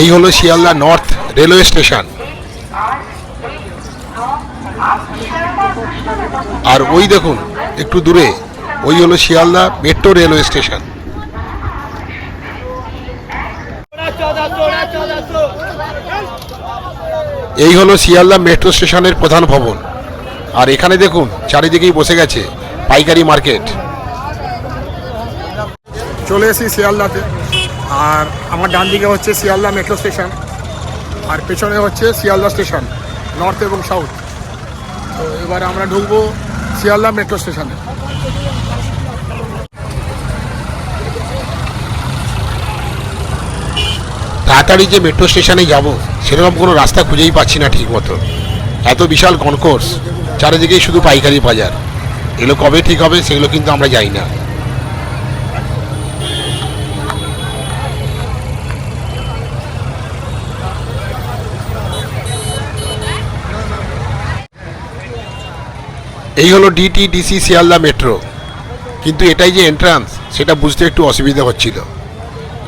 এই হলো Sealdah north railway station. আর ওই দেখুন, একটু দূরে, ওই হলো শিয়ালদা মেট্রো রেলওয়ে স্টেশন। এই হলো শিয়ালদা মেট্রো স্টেশনের প্রধান ভবন। আর এখানে দেখুন, চারিদিকেই বসে গেছে পাইকারি মার্কেট। চলে এসেছি শিয়ালদাতে। আর আমার ডান দিকে হচ্ছে শিয়ালদা মেট্রো স্টেশন, আর পেছনে হচ্ছে শিয়ালদা স্টেশন, নর্থ এবং সাউথ। তো এবার আমরা ঢুকবো শিয়ালদা মেট্রো স্টেশনে। তাড়াতাড়ি যে মেট্রো স্টেশনে যাব, সেরকম কোনো রাস্তা খুঁজেই পাচ্ছি না ঠিক মতো এত বিশাল কনকোর্স চারিদিকেই শুধু পাইকারি বাজার। এগুলো কবে ঠিক হবে, সেগুলো কিন্তু আমরা যাই না। এই হলো ডিটিডিসি শিয়ালদা মেট্রো কিন্তু এটাই যে এন্ট্রান্স সেটা বুঝতে একটু অসুবিধা হচ্ছিল।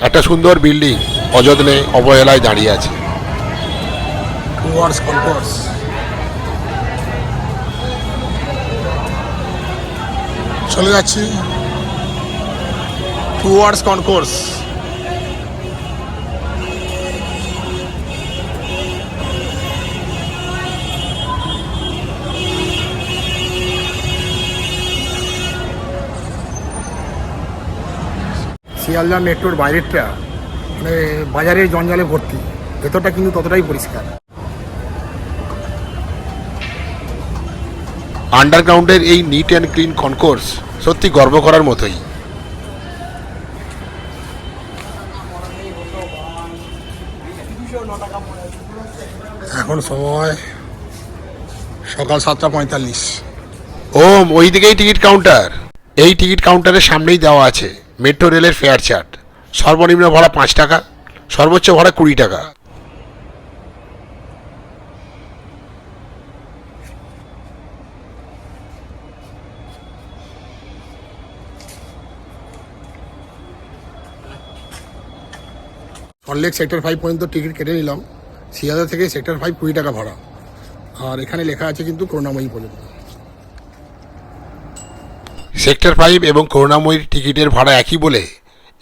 একটা সুন্দর বিল্ডিং অযত্নে অবহেলায় দাঁড়িয়ে আছে। চলে যাচ্ছি। টুয়ার্স কনকোর্স শিয়ালদা মেট্রোর বাইরেরটা মানে বাজারের জঞ্জালে ভর্তি ভেতরটা কিন্তু ততটাই পরিষ্কার। আন্ডারগ্রাউন্ডের এই নিট অ্যান্ড ক্লিন কনকোর্স সত্যি গর্ব করার মতোই। এখন সময় সকাল সাতটা পঁয়তাল্লিশ। ওম ওই দিকেই টিকিট কাউন্টার। এই টিকিট কাউন্টারের সামনেই দেওয়া আছে। মেট্রো রেলের ফেয়ার চার্ট সর্বনিম্ন ভাড়া পাঁচ টাকা, সর্বোচ্চ ভাড়া কুড়ি টাকা। সল্টলেক সেক্টর ফাইভ পর্যন্ত টিকিট কেটে নিলাম। শিয়ালদা থেকে সেক্টর ফাইভ কুড়ি টাকা ভাড়া। আর এখানে লেখা আছে কিন্তু করুণাময়ী পর্যন্ত। সেক্টর ফাইভ এবং করুণাময়ীর টিকিটের ভাড়া একই বলে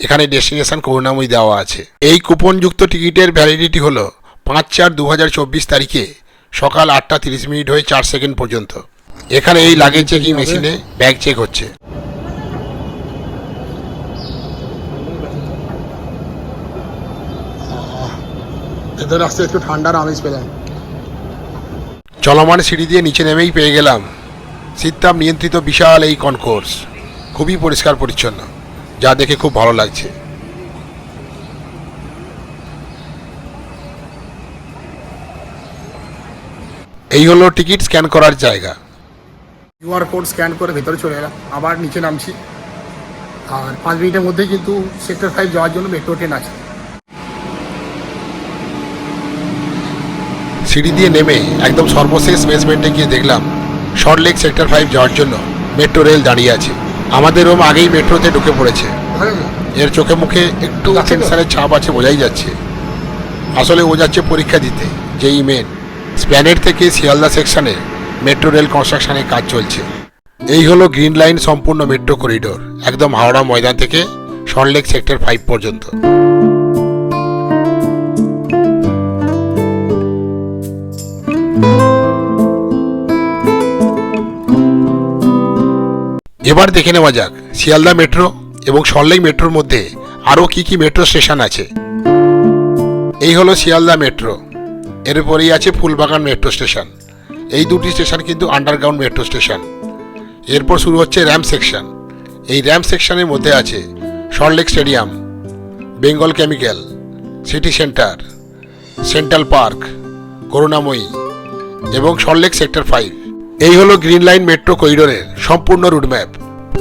এখানে ডেস্টিনেশন করুণাময়ী দেওয়া আছে। এই কুপনযুক্ত টিকিটের ভ্যালিডিটি হলো পাঁচ চার দু হাজার চব্বিশ তারিখে সকাল আটটা তিরিশ মিনিট হয়ে চার সেকেন্ড পর্যন্ত। এখানে এই লাগেজ চেকিং মেশিনে ব্যাগ চেক হচ্ছে। ভেতরে আসতে একটু ঠান্ডার আমেজ পেলাম। চলমান সিঁড়ি দিয়ে নিচে নেমেই পেয়ে গেলাম। শীততাপ নিয়ন্ত্রিত বিশাল এই কনকোর্স। খুবই পরিষ্কার পরিচ্ছন্ন যা দেখে খুব ভালো লাগছে। এই হলো টিকিট স্ক্যান করার জায়গা। কিউআর কোড স্ক্যান করে ভেতরে চলে এলাম আবার নিচে নামছি। আর পাঁচ মিনিটের মধ্যেই কিন্তু সেক্টর ফাইভ যাওয়ার জন্য মেট্রো ট্রেন আছে। সিঁড়ি দিয়ে নেমে একদম সর্বশেষ বেসমেন্টে গিয়ে দেখলাম শর্টলেক সেক্টর ফাইভ যাওয়ার জন্য মেট্রো রেল দাঁড়িয়ে আছে। আমাদের রোম আগেই মেট্রোতে ঢুকে পড়েছে। এর চোখে মুখে একটু টেনশনের ছাপ আছে বোঝাই যাচ্ছে। আসলে ও যাচ্ছে পরীক্ষা দিতে যেই মেন স্প্যানেট থেকে শিয়ালদা সেকশনে মেট্রো রেল কনস্ট্রাকশনের কাজ চলছে। এই হলো গ্রিন লাইন সম্পূর্ণ মেট্রো করিডোর একদম হাওড়া ময়দান থেকে সল্টলেক সেক্টর ফাইভ পর্যন্ত। এবার দেখে নেওয়া যাক, শিয়ালদা মেট্রো এবং সল্টলেক মেট্রোর মধ্যে আরও কি কি মেট্রো স্টেশন আছে। এই হলো শিয়ালদা মেট্রো। এরপরেই আছে ফুলবাগান মেট্রো স্টেশন। এই দুটি স্টেশন কিন্তু আন্ডারগ্রাউন্ড মেট্রো স্টেশন। এরপর শুরু হচ্ছে র্যাম সেকশন। এই র্যাম সেকশনের মধ্যে আছে Salt Lake stadium, Bengal chemical, city centre, central park, Karunamoyee এবং সল্টলেক সেক্টর ফাইভ। এই হলো গ্রিন লাইন মেট্রো করিডোরের সম্পূর্ণ রুটম্যাপ।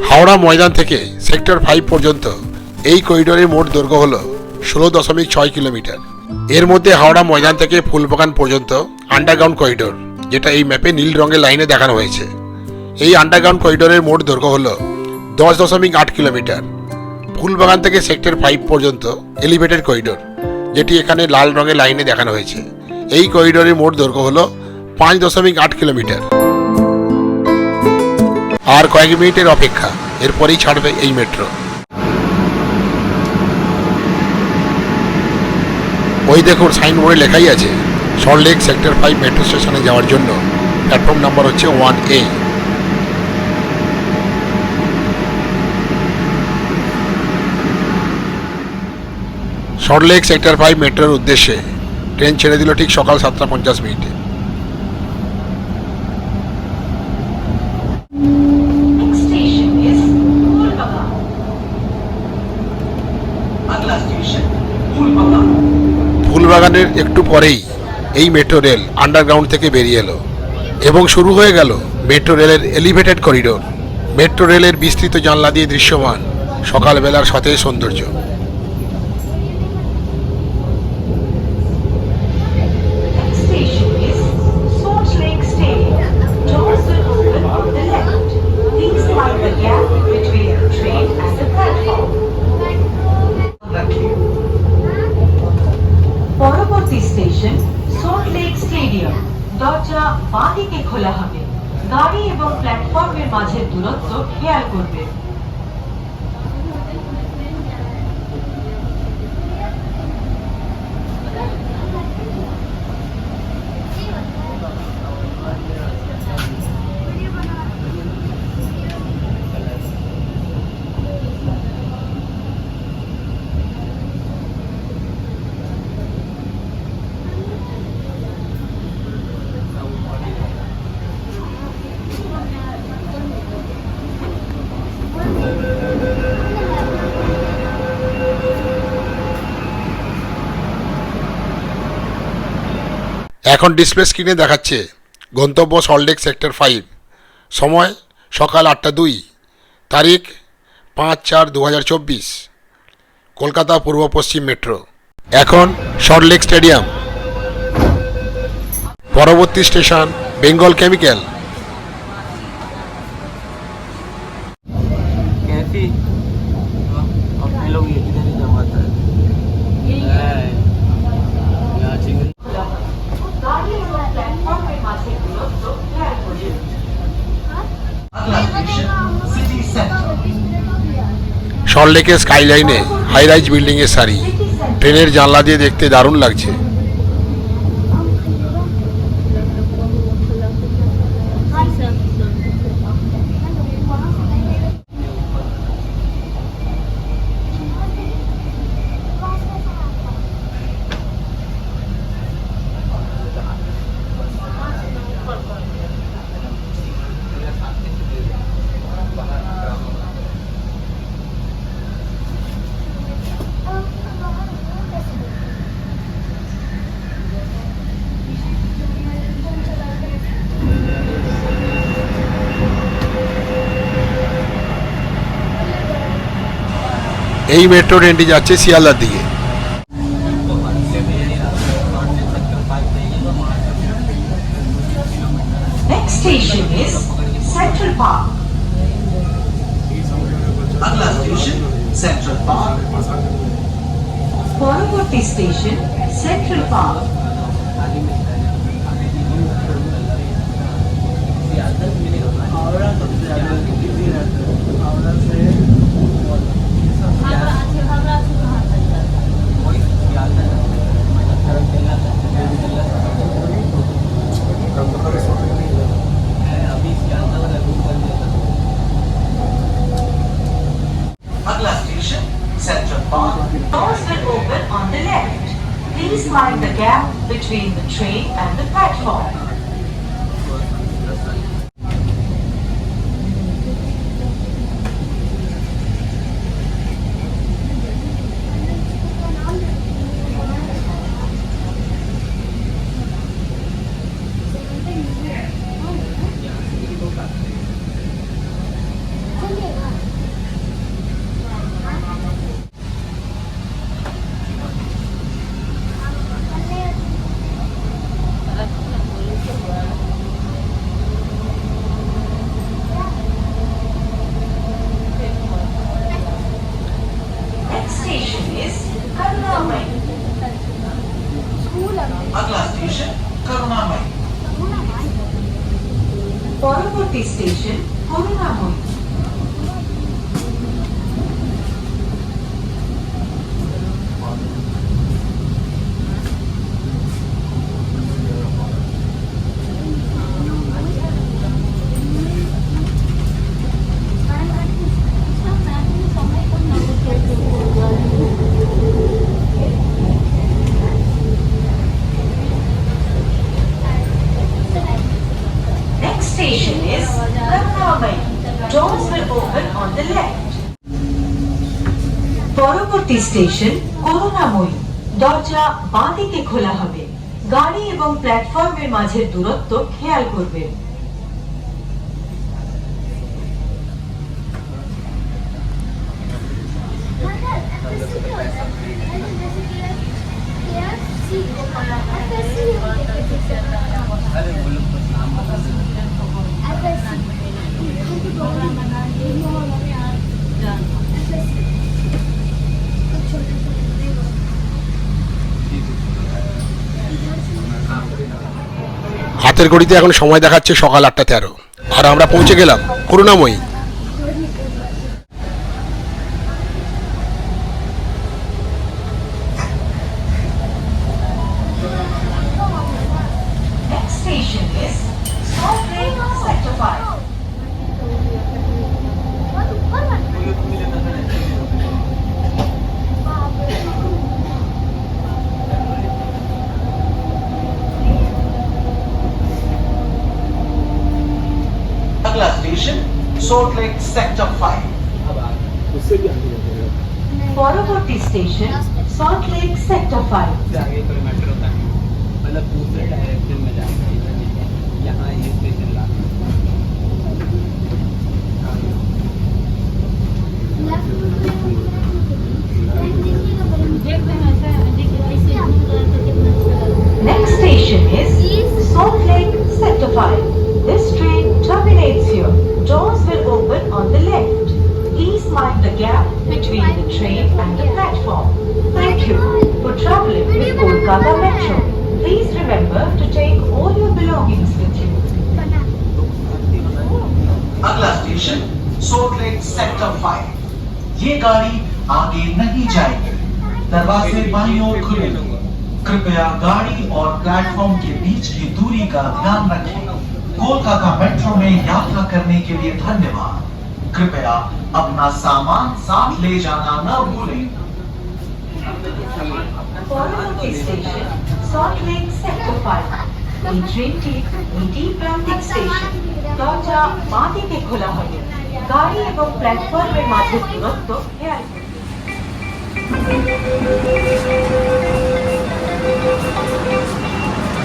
হাওড়া ময়দান থেকে সেক্টর ফাইভ পর্যন্ত এই করিডোরের মোট দৈর্ঘ্য হল ষোলো দশমিক ছয় কিলোমিটার। এর মধ্যে হাওড়া ময়দান থেকে ফুলবাগান পর্যন্ত আন্ডারগ্রাউন্ড করিডোর, যেটা এই ম্যাপে নীল রঙের লাইনে দেখানো হয়েছে। এই আন্ডারগ্রাউন্ড করিডোরের মোট দৈর্ঘ্য হল দশ দশমিক আট কিলোমিটার। ফুলবাগান থেকে সেক্টর ফাইভ পর্যন্ত এলিভেটেড করিডোর, যেটি এখানে লাল রঙের লাইনে দেখানো হয়েছে। এই করিডোরের মোট দৈর্ঘ্য হল পাঁচ দশমিক আট কিলোমিটার। আর কয়েক মিনিটের অপেক্ষা, এরপরেই ছাড়বে এই মেট্রো ওই দেখুন সাইনবোর্ডে লেখাই আছে সল্টলেক সেক্টর ফাইভ মেট্রো স্টেশনে যাওয়ার জন্য। প্ল্যাটফর্ম নাম্বার হচ্ছে one A Salt Lake sector five মেট্রোর উদ্দেশ্যে ট্রেন ছেড়ে দিল ঠিক সকাল সাতটা পঞ্চাশ মিনিটে। একটু পরেই এই মেট্রো রেল আন্ডারগ্রাউন্ড থেকে বেরিয়ে এলো এবং শুরু হয়ে গেল মেট্রো রেলের এলিভেটেড করিডোর মেট্রো রেলের বিস্তৃত জানলা দিয়ে দৃশ্যমান সকালবেলার সতেজ সৌন্দর্য। খেয়াল করবে। এখন ডিসপ্লে স্ক্রিনে দেখাচ্ছে গন্তব্য সল্টলেক সেক্টর ফাইভ সময় সকাল আটটা দুই। তারিখ পাঁচ চার দু কলকাতা পূর্ব পশ্চিম মেট্রো এখন সল্টলেক স্টেডিয়াম পরবর্তী স্টেশন বেঙ্গল কেমিক্যাল সল্টলেকের স্কাইলাইনে হাই রাইজ বিল্ডিংয়ের সারি। ট্রেনের জানলা দিয়ে দেখতে দারুণ লাগছে। এই মেট্রো ট্রেনটি যাচ্ছে শিয়ালদার দিকে। Nagla station, Central Park. Doors will open on the left. Please mind the gap between the train and the platform. পরবর্তী স্টেশন করুণাময়ী পরবর্তী স্টেশন করুণাময়ী। দরজা বাঁদিকে খোলা হবে। গাড়ি এবং প্ল্যাটফর্মের মাঝের দূরত্ব খেয়াল করবেন হাতের ঘড়িতে এখন সময় দেখাচ্ছে সকাল আটটা তেরো। আর আমরা পৌঁছে গেলাম Karunamoyee. Station, Salt Lake Sector 5. Next station is Salt Lake Sector 5. This train terminates here. Doors will open on the left. Please mind the gap between the train and the platform. Thank you for traveling with Kolkata Metro. Please remember to take all your belongings with you. अगला station Salt Lake sector 5 ये गाड़ी आगे नहीं जाएगी दरवाजे बाईं ओर खुलेंगे कृपया गाड़ी और प्लेटफॉर्म के बीच की दूरी का ध्यान रखें कोलकाता मेट्रो में यात्रा करने के लिए धन्यवाद कृपया अपना सामान साथ ले जाना न भूलें পরবর্তী স্টেশন সল্ট লেক সেক্টর 5 এই ট্রেনটি ইটি প্রান্তিক স্টেশন দরজা বাঁদিকে খোলা হবে গাড়ি এবং প্ল্যাটফর্মের মাঝের দূরত্ব খেয়াল করুন।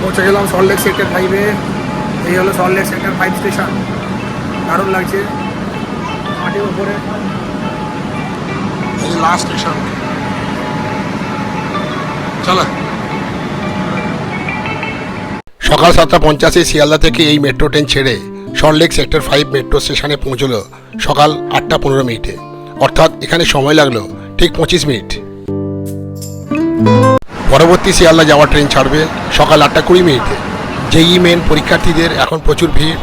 পৌঁছে গেলাম সল্টলেক সেক্টর ফাইভে এই হলো সল্টলেক সেক্টর ফাইভ স্টেশন দারুণ লাগছে মাটির উপরে। লাস্ট স্টেশন চলো। সকাল সাতটা পঞ্চাশে শিয়ালদা থেকে এই মেট্রো ট্রেন ছেড়ে সল্টলেক সেক্টর ফাইভ মেট্রো স্টেশনে পৌঁছলো সকাল আটটা পনেরো মিনিটে। অর্থাৎ এখানে সময় লাগল ঠিক পঁচিশ মিনিট। পরবর্তী শিয়ালদা যাওয়ার ট্রেন ছাড়বে সকাল আটটা কুড়ি মিনিটে। জেই মেন পরীক্ষার্থীদের এখন প্রচুর ভিড়।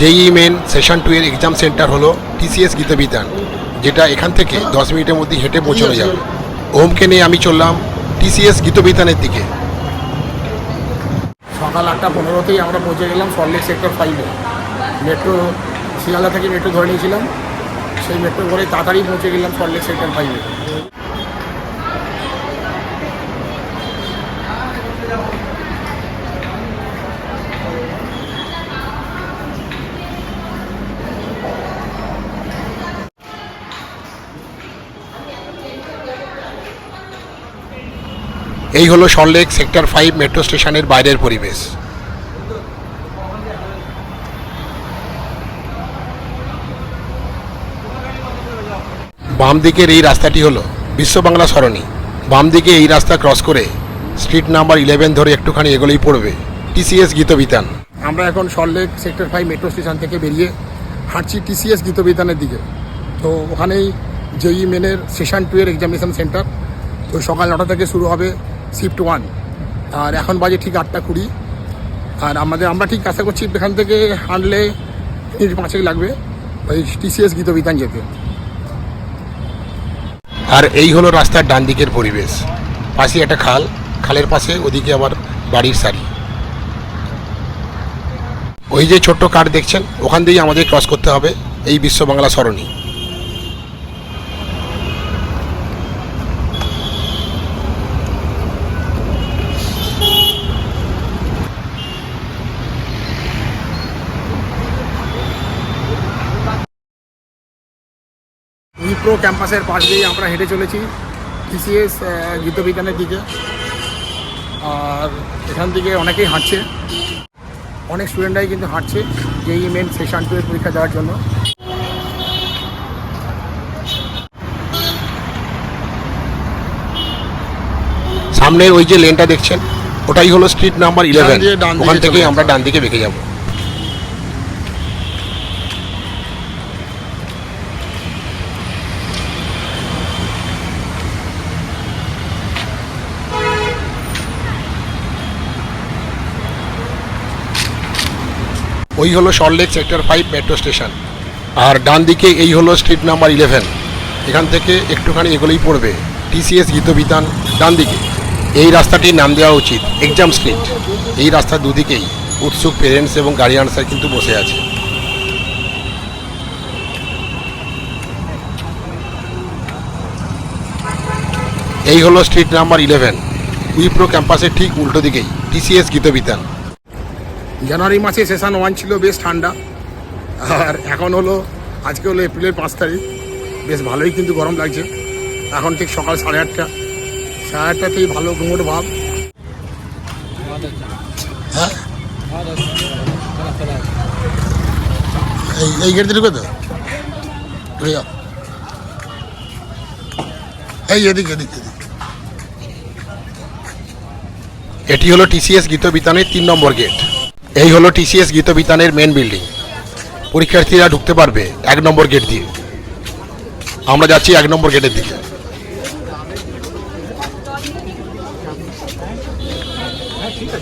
জেই মেন সেশন টু এর এক্সাম সেন্টার হলো টিসিএস গীতবিতান যেটা এখান থেকে দশ মিনিটের মধ্যে হেঁটে পৌঁছানো যাবে। ওমকে নিয়ে আমি চললাম টিসিএস গীতবিতানের দিকে। সকাল আটটা পনেরোতেই আমরা পৌঁছে গেলাম সল্টলেক সেক্টর ফাইভে। মেট্রো শিয়ালদা থেকে মেট্রো ধরে নিয়েছিলাম। সেই মেট্রো করে তাড়াতাড়ি পৌঁছে গেলাম সল্টলেক সেক্টর ফাইভে। এই হলো সল্টলেক সেক্টর ফাইভ মেট্রো স্টেশনের বাইরের পরিবেশ। বাম দিকের এই রাস্তাটি হলো বিশ্ব বাংলা সরণি। বাম দিকে এই রাস্তা ক্রস করে স্ট্রিট নাম্বার ইলেভেন ধরে একটুখানি এগোলেই পড়বে টিসিএস গীতবিতান। আমরা এখন Salt Lake sector five metro station থেকে বেরিয়ে হাঁটছি টিসিএস গীতবিতানের দিকে। তো ওখানেই জেই মেনের সেশন টু এর এক্সামিনেশন সেন্টার তো সকাল নটা থেকে শুরু হবে শিফট ওয়ান আর এখন বাজে ঠিক আটটা কুড়ি। আর আমাদের, আমরা ঠিক আশা করছি এখান থেকে হাঁটলে মিনিট পাঁচেক লাগবে। ওই টিসিএস গীতবিতান যেতে। আর এই হলো রাস্তার ডান দিকের পরিবেশ। পাশে একটা খাল। খালের পাশে ওদিকে আবার বাড়ির সারি। ওই যে ছোট্ট কার দেখছেন? ওখান দিয়েই আমাদের ক্রস করতে হবে। এই বিশ্ব বাংলা সরণি। উইপ্রো ক্যাম্পাসের পাশ দিয়ে আমরা হেঁটে চলেছি টিসিএস গীতবিতানের দিকে। আর এখান থেকে অনেকেই হাঁটছে। অনেক স্টুডেন্টরাই কিন্তু হাঁটছে যেই মেন সেশন টু এর পরীক্ষা দেওয়ার জন্য। সামনে ওই যে লেনটা দেখছেন ওটাই হলো স্ট্রিট নাম্বার ইলেভেন ওখান থেকেই আমরা ডান দিকে বেঁকে যাব। ওই হলো Salt Lake sector five metro station আর ডান দিকে এই হলো স্ট্রিট নাম্বার ইলেভেন এখান থেকে একটুখানি এগুলোই পড়বে। টিসিএস গীতবিতান ডান দিকে। এই রাস্তাটির নাম দেওয়া উচিত এক্সাম স্ট্রিট এই রাস্তার দুদিকেই উৎসুক পেরেন্টস এবং গার্ডিয়ানসরা কিন্তু বসে আছে। এই হলো স্ট্রিট নাম্বার ইলেভেন উইপ্রো ক্যাম্পাসের ঠিক উল্টো দিকেই টিসিএস গীতবিতান। জানুয়ারি মাসে সেশন ওয়ান ছিল বেশ ঠান্ডা। আর এখন হলো আজকে হলো এপ্রিলের পাঁচ তারিখ। বেশ ভালোই কিন্তু গরম লাগছে। এখন ঠিক সকাল সাড়ে আটটা। সাড়ে আটটাতেই ভালো গুমোট ভাব। হ্যাঁ এই এই গেট ঢুকে তো এই এদিক এদিক এদিক। এটি হলো টিসিএস গীতবিতানের তিন নম্বর গেট। এই হলো টিসিএস গীতবিতানের মেন বিল্ডিং পরীক্ষার্থীরা ঢুকতে পারবে এক নম্বর গেট দিয়ে। আমরা যাচ্ছি এক নম্বর গেটের দিকে।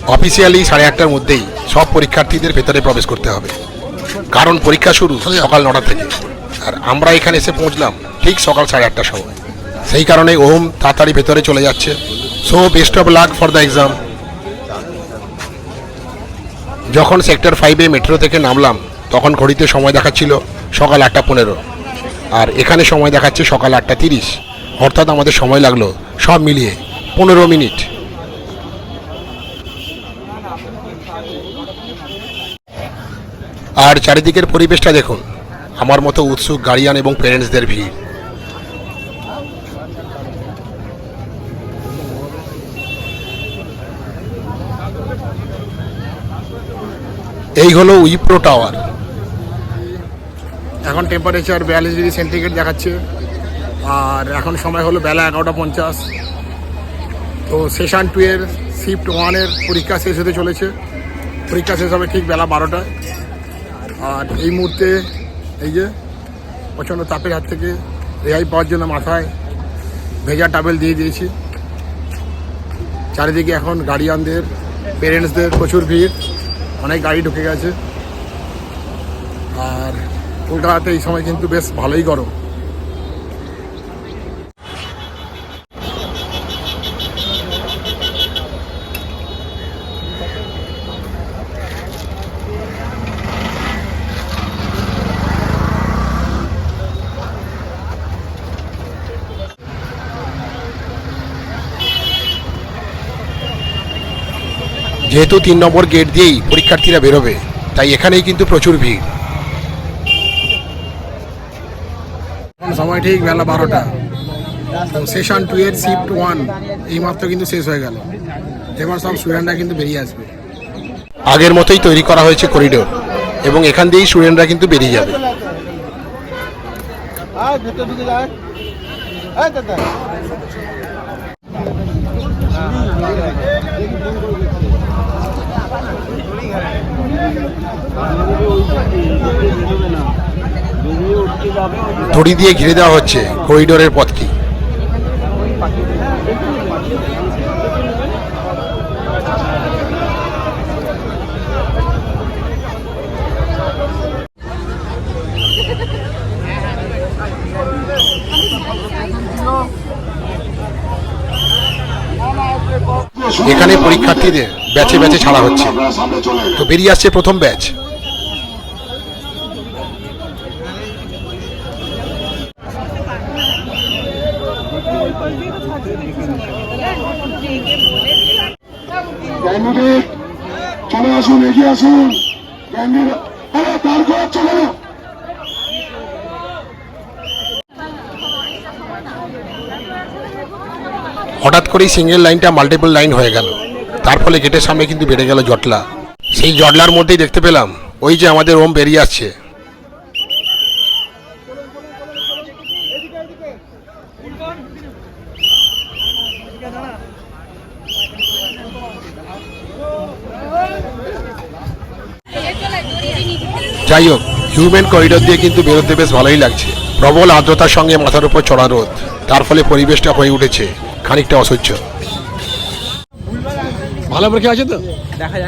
অফিসিয়ালি সাড়ে আটটার মধ্যেই সব পরীক্ষার্থীদের ভেতরে প্রবেশ করতে হবে। কারণ পরীক্ষা শুরু সকাল নটা থেকে। আর আমরা এখানে এসে পৌঁছলাম ঠিক সকাল সাড়ে আটটার সময়। সেই কারণে ওম তাড়াতাড়ি ভেতরে চলে যাচ্ছে। So best of luck for the exam যখন সেক্টর ফাইভে মেট্রো থেকে নামলাম, তখন ঘড়িতে সময় দেখাচ্ছিল সকাল আটটা পনেরো। আর এখানে সময় দেখাচ্ছে সকাল আটটা তিরিশ। অর্থাৎ আমাদের সময় লাগল সব মিলিয়ে পনেরো মিনিট। আর চারিদিকের পরিবেশটা দেখুন। আমার মতো উৎসুক গার্ডিয়ান এবং প্যারেন্টসদের ভিড়। এই হলো উইপ্রো টাওয়ার এখন টেম্পারেচার বিয়াল্লিশ ডিগ্রি সেন্টিগ্রেড দেখাচ্ছে। আর এখন সময় হলো বেলা এগারোটা পঞ্চাশ। তো সেশন টু এর শিফট ওয়ানের পরীক্ষা শেষ হতে চলেছে। পরীক্ষা শেষ হবে ঠিক বেলা বারোটায়। আর এই মুহূর্তে এই যে প্রচণ্ড তাপের হাত থেকে রেহাই পাওয়ার জন্য মাথায় ভেজা টাবেল দিয়ে দিয়েছি। চারিদিকে এখন গার্ডিয়ানদের পেরেন্টসদের প্রচুর ভিড়। অনেক গাড়ি ঢুকে গেছে। আর কলকাতাতে এই সময় কিন্তু বেশ ভালোই গরম। যেহেতু তিন নম্বর গেট দিয়েই পরীক্ষার্থীরা বেরোবে তাই এখানেই কিন্তু প্রচুর ভিড়। সময় ঠিক বেলা বারোটা। সেশন টু এর শিফট ওয়ান এইমাত্র কিন্তু শেষ হয়ে গেল। এবার সব স্টুডেন্টরা কিন্তু বেরিয়ে আসবে। আগের মতোই তৈরি করা হয়েছে করিডোর এবং এখান দিয়েই স্টুডেন্টরা কিন্তু বেরিয়ে যাবে। দড়ি দিয়ে ঘিরে দেওয়া হচ্ছে। করিডোরের পথটি এখানে পরীক্ষার্থীদের ব্যাচে ব্যাচে ছাড়া হচ্ছে। তো বেরিয়ে আসছে প্রথম ব্যাচ। আসুন, এগিয়ে আসুন। হঠাৎ করেই সিঙ্গেল লাইনটা মাল্টিপল লাইন হয়ে গেল। তার ফলে গেটের সামনে কিন্তু বেড়ে গেল জটলা। সেই জটলার মধ্যেই দেখতে পেলাম, ওই যে আমাদের ওম বেরিয়ে আসছে। যাই হোক হিউম্যান করিডোর দিয়ে কিন্তু বেরোতে বেশ ভালোই লাগছে। প্রবল আর্দ্রতার সঙ্গে মাথার উপর চড়া রোদ। তার ফলে পরিবেশটা হয়ে উঠেছে খানিকটা অসহ্য। ভালো পরীক্ষা আছে তো? দেখা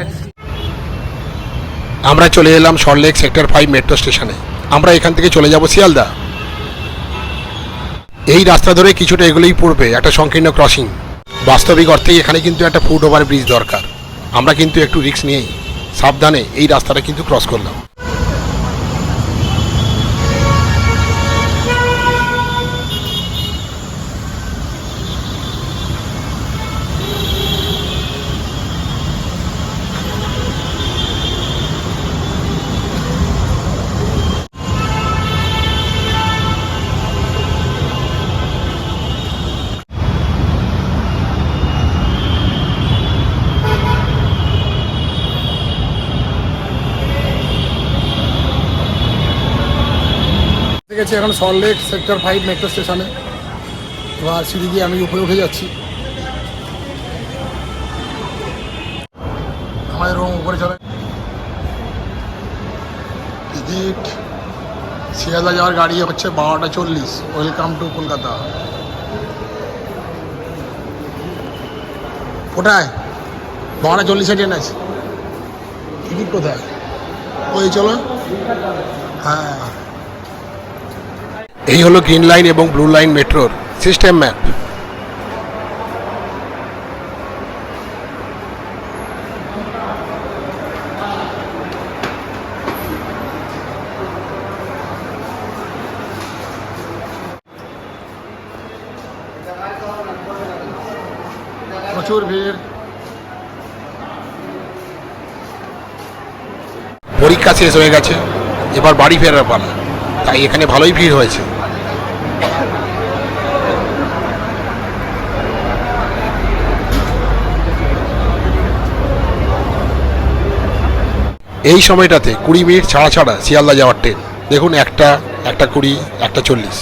আমরা চলে এলাম সল্টলেক সেক্টর ফাইভ মেট্রো স্টেশনে আমরা এখান থেকে চলে যাব শিয়ালদা। এই রাস্তা ধরে কিছুটা এগুলোই পড়বে একটা সংকীর্ণ ক্রসিং বাস্তবিক অর্থেই এখানে কিন্তু একটা ফুট ওভার ব্রিজ দরকার। আমরা কিন্তু একটু রিস্ক নিয়েই সাবধানে এই রাস্তাটা কিন্তু ক্রস করলাম। আছে এখন সল্টলেক সেক্টর ফাইভ মেট্রো স্টেশনে। এবার সিঁড়ি দিয়ে আমি উপরে উঠে যাচ্ছি। আমাদের রুম উপরে চলে। টিকিট, শিয়ালদা যাওয়ার গাড়ি হচ্ছে বারোটা চল্লিশ। Welcome to Kolkata. কোথায়? বারোটা চল্লিশে ট্রেন আছে। টিকিট কোথায়? ওই চলো। হ্যাঁ। এই হলো গ্রিন লাইন এবং ব্লু লাইন মেট্রোর সিস্টেম ম্যাপ প্রচুর ভিড়। পরীক্ষা শেষ হয়ে গেছে এবার বাড়ি ফেরার পালা। তাই এখানে ভালোই ভিড় হয়েছে। এই সময়টাতে কুড়ি মিনিট ছাড়া ছাড়া শিয়ালদা যাওয়ার ট্রেন। দেখুন, একটা একটা কুড়ি, একটা চল্লিশ।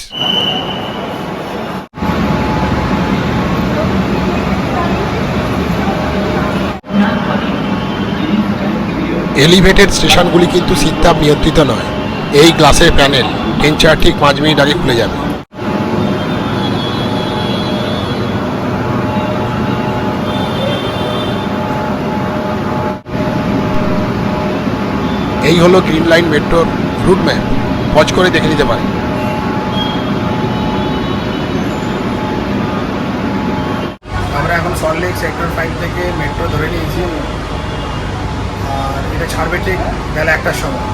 এলিভেটেড স্টেশনগুলি কিন্তু শীততাপ নিয়ন্ত্রিত নয়। এই গ্লাসের প্যানেল ট্রেন চার, ঠিক পাঁচ মিনিট আগে খুলে যাবে। এই হলো গ্রিন লাইন মেট্রোর রুট ম্যাপ পজ করে দেখে নিতে পারেন। আমরা এখন সল্টলেক সেক্টর ফাইভ থেকে মেট্রো ধরে নিয়েছি। আর এটা ছাড়বে ঠিক বেলা একটার সময়।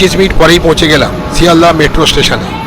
পঁচিশ মিনিট পরেই পৌঁছে গেলাম শিয়ালদা মেট্রো স্টেশনে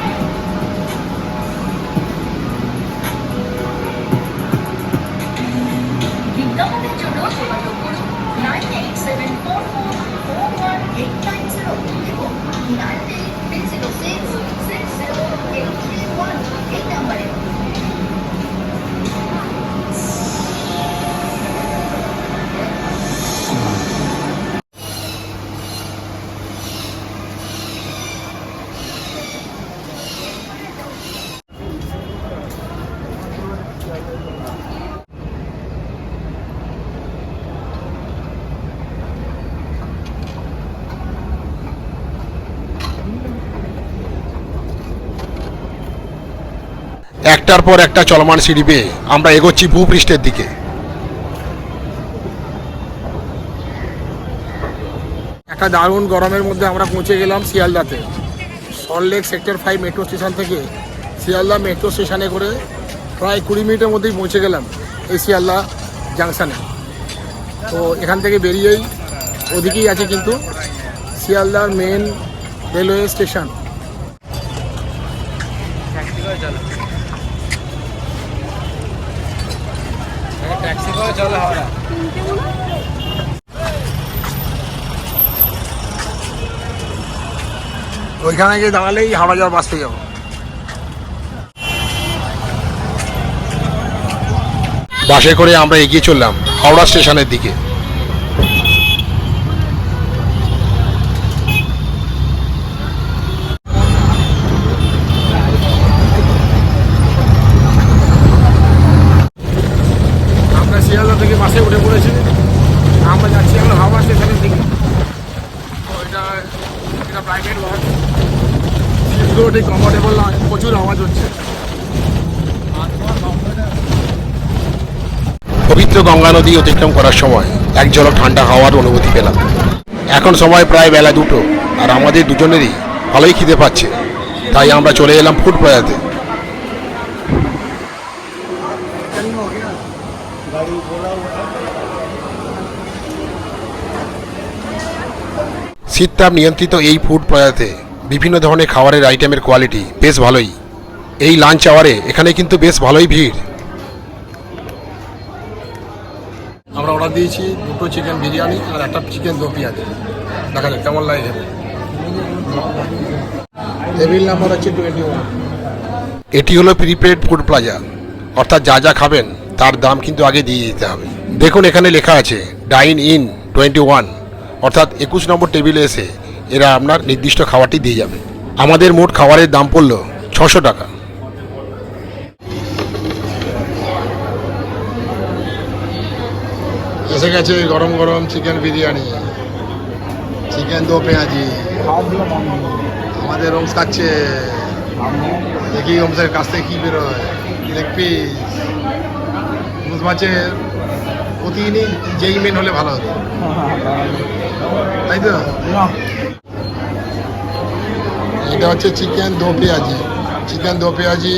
একটার পর একটা চলমান সিঁড়ি পেয়ে আমরা এগোচ্ছি ভূপৃষ্ঠের দিকে। একটা দারুণ গরমের মধ্যে আমরা পৌঁছে গেলাম শিয়ালদাতে। Salt Lake sector five metro station থেকে শিয়ালদা মেট্রো স্টেশনে করে প্রায় কুড়ি মিনিটের মধ্যেই পৌঁছে গেলাম এই শিয়ালদা জাংশনে। তো এখান থেকে বেরিয়েই ওদিকেই আছে কিন্তু শিয়ালদার মেন রেলওয়ে স্টেশন। ওইখানে গিয়ে দাঁড়ালেই হাওড়া যাওয়ার বাস পেয়ে যাব। বাসে করে আমরা এগিয়ে চললাম, হাওড়া স্টেশনের দিকে। ঠিক কমফোর্টেবল নয় প্রচুর আওয়াজ হচ্ছে। পবিত্র গঙ্গা নদী অতিক্রম করার সময় এক ঝলক ঠান্ডা হাওয়ার অনুভূতি পেলাম। এখন সময় প্রায় বেলা দুটো, আর আমাদের দুজনেরই ভালোই খিদে পাচ্ছে। তাই আমরা চলে এলাম ফুড প্লাজাতে শীততাপ নিয়ন্ত্রিত এই ফুড প্লাজাতে বিভিন্ন ধরনের খাবারের আইটেমের কোয়ালিটি বেশ ভালোই। এই লাঞ্চ আওয়ারে এখানে কিন্তু বেশ ভালোই ভিড়। আমরা অর্ডার দিয়েছি দুটো চিকেন বিরিয়ানি আর একটা চিকেন দো পেঁয়াজি। দেখা যাক কেমন লাগে টেবিল নাম্বার হচ্ছে টোয়েন্টি ওয়ান এটি হলো প্রিপেড ফুড প্লাজা অর্থাৎ যা যা খাবেন তার দাম কিন্তু আগে দিয়ে দিতে হবে। দেখুন এখানে লেখা আছে ডাইন ইন টোয়েন্টি ওয়ান অর্থাৎ একুশ নম্বর টেবিলে এসে এরা আপনার নির্দিষ্ট খাবারটি দিয়ে যাবে। আমাদের মোট খাবারের দাম পড়ল ছশো টাকা। এসে গেছে গরম গরম চিকেন বিরিয়ানি, চিকেন দো পেঁয়াজি। আমাদের রোমস খাচ্ছে। দেখি রোমসের কাছ থেকে কী বেরোয়। Leg piece. মাছের প্রতিদিনই যেই মেন হলে ভালো হতো। তাই তো? এটা হচ্ছে চিকেন দো পেঁয়াজি। চিকেন দো পেঁয়াজি